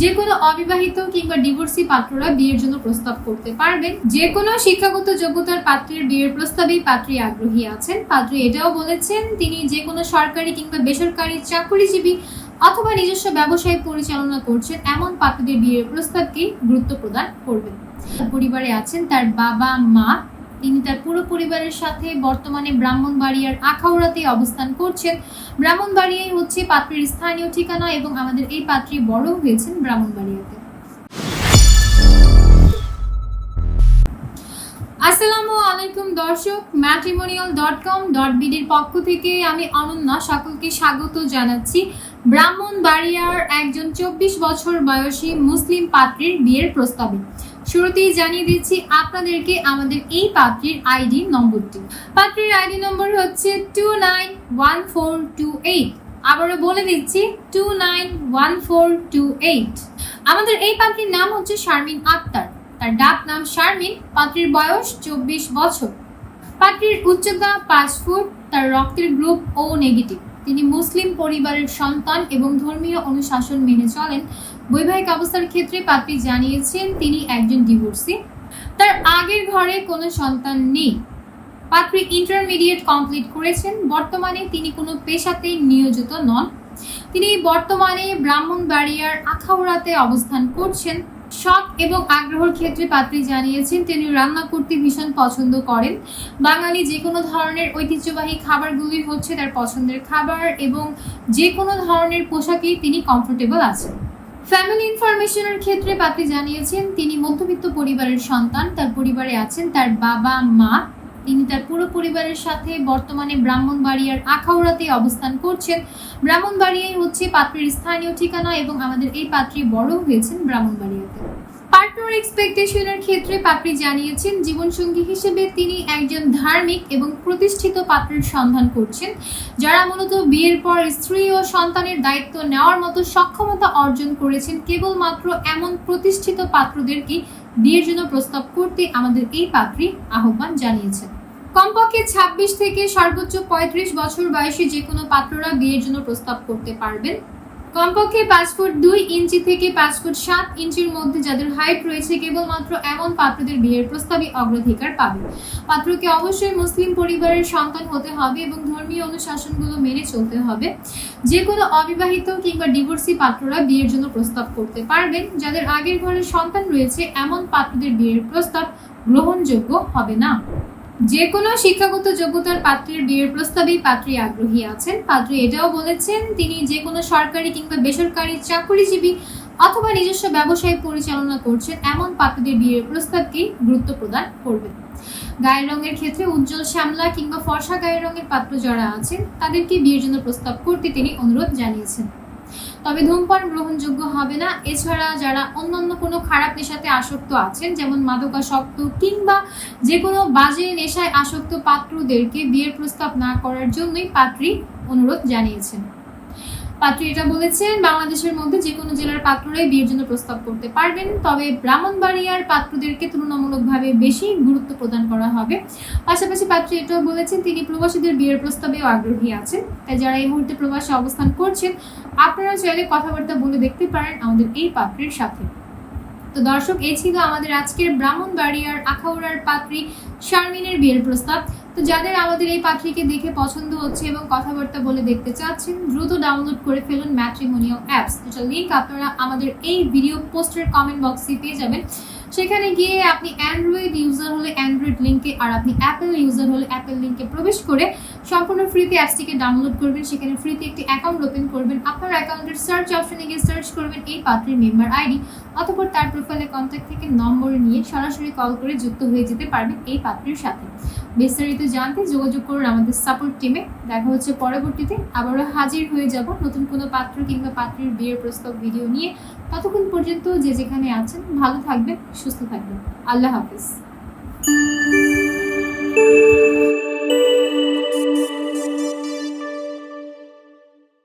যে কোনো অবিবাহিত কিংবা ডিভোর্সি পাত্ররা বিয়ের জন্য প্রস্তাব করতে পারবেন। যে কোনো শিক্ষাগত যোগ্যতার পাত্রের বিয়ের প্রস্তাবেই পাত্রী আগ্রহী আছেন। পাত্রী এটাও বলেছেন, তিনি যে কোনো সরকারি কিংবা বেসরকারি চাকরিজীবী অথবা নিজস্ব ব্যবসায় পরিচালনা করছেন, এমন পাত্রদের বিয়ের প্রস্তাবকেই গুরুত্ব প্রদান করবেন। পরিবারে আছেন তার বাবা, মা তিনি তার পুরো পরিবারের সাথে বর্তমানে ব্রাহ্মণবাড়িয়ার আখাউড়াতে অবস্থান করছেন। ব্রাহ্মণবাড়িয়াই হচ্ছে পাত্রের স্থানীয় ঠিকানা এবং আমাদের এই পাত্রী বড় হয়েছেন ব্রাহ্মণবাড়িয়াতে। আসসালামু আলাইকুম দর্শক ম্যাট্রিমোনিয়াল ডট কম ডট বিডির পক্ষ থেকে আমি অনন্যা সকলকে স্বাগত জানাচ্ছি। ব্রাহ্মণবাড়িয়ার একজন চব্বিশ বছর বয়সী মুসলিম পাত্রীর বিয়ের প্রস্তাবে। শুরুতেই জানিয়ে দিচ্ছি আপনাদেরকে আমাদের এই পাত্রীর আইডি নম্বরটি। পাত্রীর আইডি নম্বর হচ্ছে two nine one four two eight আবারও বলে দিচ্ছি two nine one four two eight আমাদের এই পাত্রীর নাম হচ্ছে শারমিন আক্তার। তার ডাক নাম শারমিন, পাত্রীর বয়স চব্বিশ বছর। পাত্রীর উচ্চতা পাঁচ ফুট, তার রক্তের গ্রুপ ও নেগেটিভ তিনি মুসলিম পরিবারের সন্তান এবং ধর্মীয় অনুশাসন মেনে চলেন। বৈবাহিক অবস্থার ক্ষেত্রে পাত্রী জানিয়েছেন তিনি একজন ডিভোর্সি তার আগের ঘরে কোনো সন্তান নেই। পাত্রী ইন্টারমিডিয়েট কমপ্লিট করেছেন। বর্তমানে তিনি কোনো পেশাতে নিয়োজিত নন। তিনি বর্তমানে ব্রাহ্মণবাড়িয়ার আখাউড়াতে অবস্থান করছেন। শখ এবং আগ্রহের ক্ষেত্রে পাত্রী জানিয়েছেন, তিনি রান্না করতে ভীষণ পছন্দ করেন। বাঙালি যে কোনো ধরনের ঐতিহ্যবাহী খাবারগুলি হচ্ছে তার পছন্দের খাবার এবং যে কোনো ধরনের পোশাকেই তিনি কমফোর্টেবল আছেন। ফ্যামিলি ইনফরমেশনের ক্ষেত্রে পাত্রী জানিয়েছেন, তিনি মধ্যবিত্ত পরিবারের সন্তান। তার পরিবারে আছেন তার বাবা, মা। তিনি তার পুরো পরিবারের সাথে বর্তমানে ব্রাহ্মণবাড়িয়ার আখাউড়াতে অবস্থান করছেন। ব্রাহ্মণবাড়িয়াই হচ্ছে পাত্রের স্থানীয় ঠিকানা এবং আমাদের এই পাত্রী বড় হয়েছেন ব্রাহ্মণবাড়িয়াতে। পার্টনার এক্সপেকটেশনের ক্ষেত্রে পাত্রী জানিয়েছেন, জীবনসঙ্গী হিসেবে তিনি একজন ধার্মিক এবং প্রতিষ্ঠিত পাত্রের সন্ধান করছেন, যারা মূলত বিয়ের পর স্ত্রী ও সন্তানের দায়িত্ব নেওয়ার মতো সক্ষমতা অর্জন করেছেন। কেবলমাত্র এমন প্রতিষ্ঠিত পাত্রদেরকে বিয়ের জন্য প্রস্তাব করতে আমাদের এই পাত্রী আহ্বান জানিয়েছেন। কমপক্ষে ২৬ থেকে সর্বোচ্চ ৩৫ বছর বয়সী যে কোনো পাত্ররা বিয়ের জন্য প্রস্তাব করতে পারবেন। কমপক্ষে পাঁচ ফুট দুই ইঞ্চি থেকে পাঁচ ফুট সাত ইঞ্চির মধ্যে যাদের হাইট রয়েছে কেবলমাত্র এমন পাত্রদের বিয়ের প্রস্তাবে অগ্রাধিকার পাবে। পাত্রকে অবশ্যই মুসলিম পরিবারের সন্তান হতে হবে এবং ধর্মীয় অনুশাসনগুলো মেনে চলতে হবে। যে কোনো অবিবাহিত কিংবা ডিভোর্সি পাত্ররা বিয়ের জন্য প্রস্তাব করতে পারবেন। যাদের আগের ঘরে সন্তান রয়েছে, এমন পাত্রদের বিয়ের প্রস্তাব গ্রহণযোগ্য হবে না। যে কোনো শিক্ষাগত যোগ্যতার পাত্রের বিয়ের প্রস্তাবেই পাত্রী আগ্রহী আছেন। পাত্রী এটাও বলেছেন, তিনি যে কোনো সরকারি কিংবা বেসরকারি চাকরিজীবী অথবা নিজস্ব ব্যবসায় পরিচালনা করছেন, এমন পাত্রদের বিয়ের প্রস্তাবকেই গুরুত্ব প্রদান করবেন। গায়ের রঙের ক্ষেত্রে উজ্জ্বল শ্যামলা কিংবা ফর্সা গায়ের রঙের পাত্র যারা আছেন, তাদেরকে বিয়ের জন্য প্রস্তাব করতে তিনি অনুরোধ জানিয়েছেন। তবে ধূমপান গ্রহণযোগ্য হবে না। এছাড়া যারা অন্যান্য কোনো খারাপ নেশাতে আসক্ত আছেন, যেমন মাদকাসক্ত কিংবা যে কোনো বাজে নেশায় আসক্ত পাত্রদেরকে বিয়ের প্রস্তাব না করার জন্যই পাত্রী অনুরোধ জানিয়েছেন। পাত্রী এটা বলেছেন, বাংলাদেশের মধ্যে যে কোনো জেলার পাত্ররাই বিয়ের জন্য প্রস্তাব করতে পারবেন। তবে ব্রাহ্মণবাড়িয়ার পাত্রদেরকে তুলনামূলকভাবে বেশি গুরুত্ব প্রদান করা হবে। পাশাপাশি পাত্রী এটাও বলেছেন, তিনি প্রবাসীদের বিয়ের প্রস্তাবেও আগ্রহী আছেন। তাই যারা এই মুহূর্তে প্রবাসে অবস্থান করছেন আপনারা চাইলে কথাবার্তা বলে দেখতে পারেন আমাদের এই পাত্রের সাথে। তো দর্শক, এই ছিল আমাদের আজকের ব্রাহ্মণবাড়িয়ার আখাউড়ার পাত্রী শারমিনের বিয়ের প্রস্তাব। তো যাদের আমাদের এই পাত্রীকে দেখে পছন্দ হচ্ছে এবং কথাবার্তা বলে দেখতে চাচ্ছেন, দ্রুত ডাউনলোড করে ফেলুন ম্যাট্রিমোনিয়াল অ্যাপস যেটা লিঙ্ক আপনারা আমাদের এই ভিডিও পোস্টের কমেন্ট বক্সে পেয়ে যাবেন। সেখানে গিয়ে আপনি অ্যান্ড্রয়েড ইউজার হলে অ্যান্ড্রয়েড লিঙ্কে আর আপনি অ্যাপেল ইউজার হলে অ্যাপেল লিঙ্কে প্রবেশ করে সম্পূর্ণ ফ্রিতে অ্যাপসটিকে ডাউনলোড করবেন। সেখানে ফ্রিতে একটি অ্যাকাউন্ট ওপেন করবেন। আপনার অ্যাকাউন্টের সার্চ অপশনে গিয়ে সার্চ করবেন এই পাত্রের মেম্বার আইডি অতঃপর তার প্রোফাইলে কন্ট্যাক্ট থেকে নম্বর নিয়ে সরাসরি কল করে যুক্ত হয়ে যেতে পারবে এই পাত্রের সাথে। বিস্তারিত জানতে যোগাযোগ করুন আমাদের সাপোর্ট টিমে দেখা হচ্ছে পরবর্তীতে। আবারও হাজির হয়ে যাব নতুন কোনো পাত্র কিংবা পাত্রের বিয়ের প্রস্তাব ভিডিও নিয়ে। ততক্ষণ পর্যন্ত যে যেখানে আছেন, ভালো থাকবেন, সুস্থ থাকবেন। আল্লাহ হাফিজ।